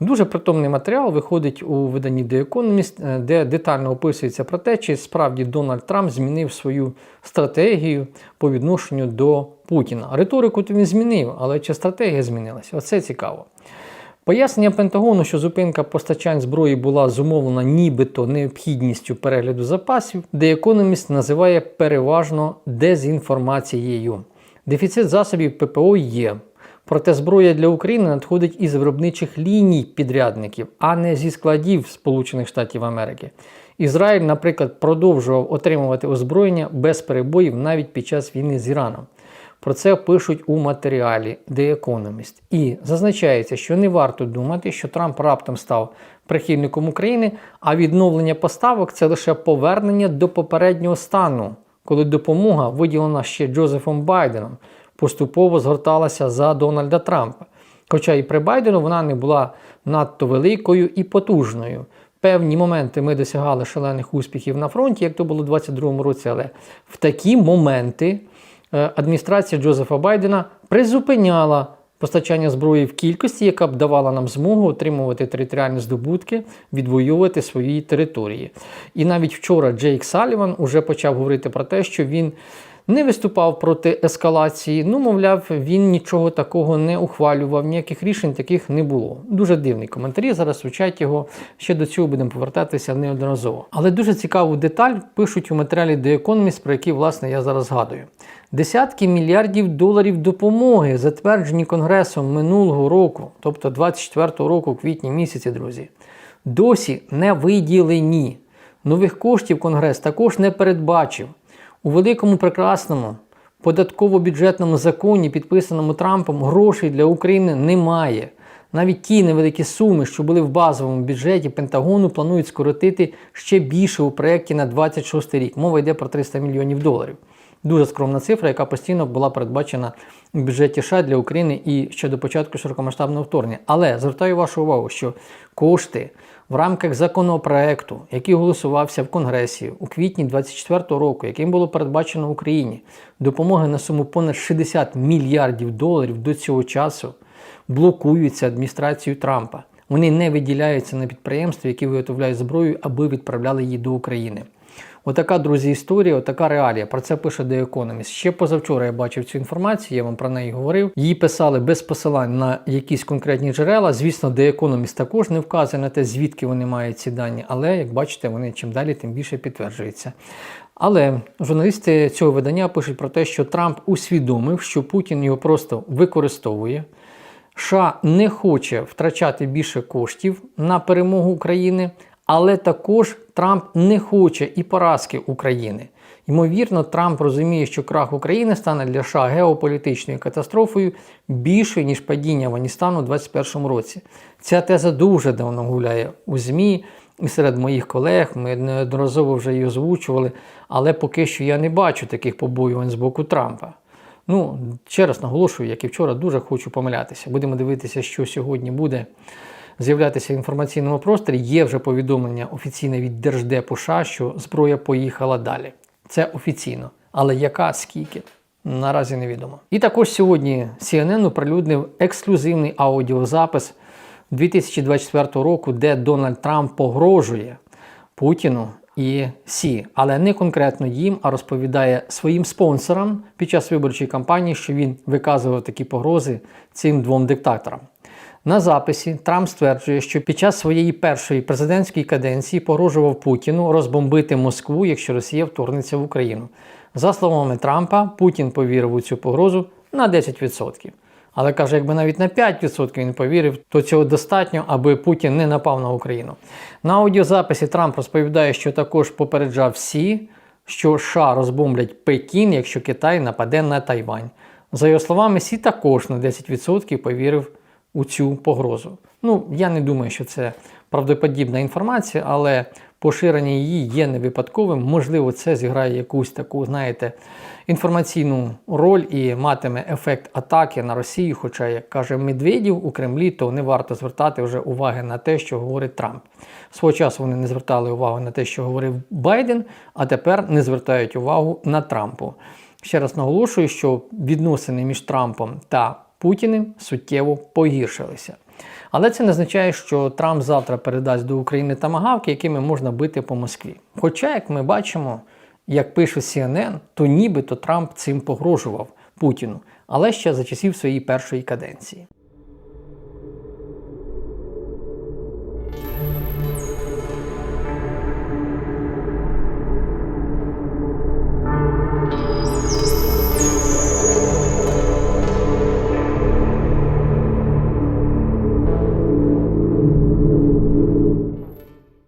Дуже притомний матеріал виходить у виданні The Economist, е, де детально описується про те, чи справді Дональд Трамп змінив свою стратегію по відношенню до Путіна. Риторику то він змінив, але чи стратегія змінилася? Оце цікаво. Пояснення Пентагону, що зупинка постачань зброї була зумовлена нібито необхідністю перегляду запасів, The Economist називає переважно дезінформацією. Дефіцит засобів ППО є. Проте зброя для України надходить із виробничих ліній підрядників, а не зі складів Сполучених Штатів Америки. Ізраїль, наприклад, продовжував отримувати озброєння без перебоїв навіть під час війни з Іраном. Про це пишуть у матеріалі The Economist. І зазначається, що не варто думати, що Трамп раптом став прихильником України, а відновлення поставок це лише повернення до попереднього стану, коли допомога, виділена ще Джозефом Байденом, поступово згорталася за Дональда Трампа. Хоча і при Байдену вона не була надто великою і потужною. Певні моменти ми досягали шалених успіхів на фронті, як то було у 2022 році, але в такі моменти е, адміністрація Джозефа Байдена призупиняла постачання зброї в кількості, яка б давала нам змогу отримувати територіальні здобутки, відвоювати свої території. І навіть вчора Джейк Саліван уже почав говорити про те, що він не виступав проти ескалації. Ну, мовляв, він нічого такого не ухвалював, ніяких рішень таких не було. Дуже дивний коментарі. Зараз звучать його. Ще до цього будемо повертатися неодноразово. Але дуже цікаву деталь пишуть у матеріалі The Economist, про який, власне, я зараз згадую. Десятки мільярдів доларів допомоги, затверджені Конгресом минулого року, тобто 24-го року, квітні місяці, друзі, досі не виділені. Нових коштів Конгрес також не передбачив. У великому прекрасному податково-бюджетному законі, підписаному Трампом, грошей для України немає. Навіть ті невеликі суми, що були в базовому бюджеті Пентагону, планують скоротити ще більше у проєкті на 26 рік. Мова йде про 300 мільйонів доларів. Дуже скромна цифра, яка постійно була передбачена у бюджеті США для України і ще до початку широкомасштабного вторгнення. Але звертаю вашу увагу, що кошти в рамках законопроекту, який голосувався в Конгресі у квітні 2024 року, яким було передбачено Україні допомоги на суму понад 60 мільярдів доларів до цього часу, блокуються адміністрацією Трампа. Вони не виділяються на підприємства, які виготовляють зброю, аби відправляли її до України. Отака, друзі, історія, отака реалія. Про це пише The Economist. Ще позавчора я бачив цю інформацію, я вам про неї говорив. Її писали без посилань на якісь конкретні джерела. Звісно, The Economist також не вказує на те, звідки вони мають ці дані, але як бачите, вони чим далі, тим більше підтверджуються. Але журналісти цього видання пишуть про те, що Трамп усвідомив, що Путін його просто використовує. США не хоче втрачати більше коштів на перемогу України, але також Трамп не хоче і поразки України. Ймовірно, Трамп розуміє, що крах України стане для США геополітичною катастрофою більшою, ніж падіння Афганістану у 2021 році. Ця теза дуже давно гуляє у ЗМІ і серед моїх колег. Ми неодноразово вже її озвучували, але поки що я не бачу таких побоювань з боку Трампа. Ну, ще раз наголошую, як і вчора, дуже хочу помилятися. Будемо дивитися, що сьогодні буде з'являтися в інформаційному просторі. Є вже повідомлення офіційне від Держдепу США, що зброя поїхала далі. Це офіційно. Але яка скільки? Наразі невідомо. І також сьогодні CNN оприлюднив ексклюзивний аудіозапис 2024 року, де Дональд Трамп погрожує Путіну і Сі, але не конкретно їм, а розповідає своїм спонсорам під час виборчої кампанії, що він виказував такі погрози цим двом диктаторам. На записі Трамп стверджує, що під час своєї першої президентської каденції погрожував Путіну розбомбити Москву, якщо Росія вторгнеться в Україну. За словами Трампа, Путін повірив у цю погрозу на 10%. Але каже, якби навіть на 5% він повірив, то цього достатньо, аби Путін не напав на Україну. На аудіозаписі Трамп розповідає, що також попереджав всі, що США розбомблять Пекін, якщо Китай нападе на Тайвань. За його словами, Сі також на 10% повірив у цю погрозу. Ну, я не думаю, що це правдоподібна інформація, але поширення її є не випадковим. Можливо, це зіграє якусь таку, знаєте, інформаційну роль і матиме ефект атаки на Росію. Хоча, як каже Медведів у Кремлі, то не варто звертати вже уваги на те, що говорить Трамп. Свого часу вони не звертали увагу на те, що говорив Байден, а тепер не звертають увагу на Трампу. Ще раз наголошую, що відносини між Трампом та Путіним суттєво погіршилися. Але це не означає, що Трамп завтра передасть до України тамагавки, якими можна бити по Москві. Хоча, як ми бачимо, як пише CNN, то нібито Трамп цим погрожував Путіну, але ще за часів своєї першої каденції.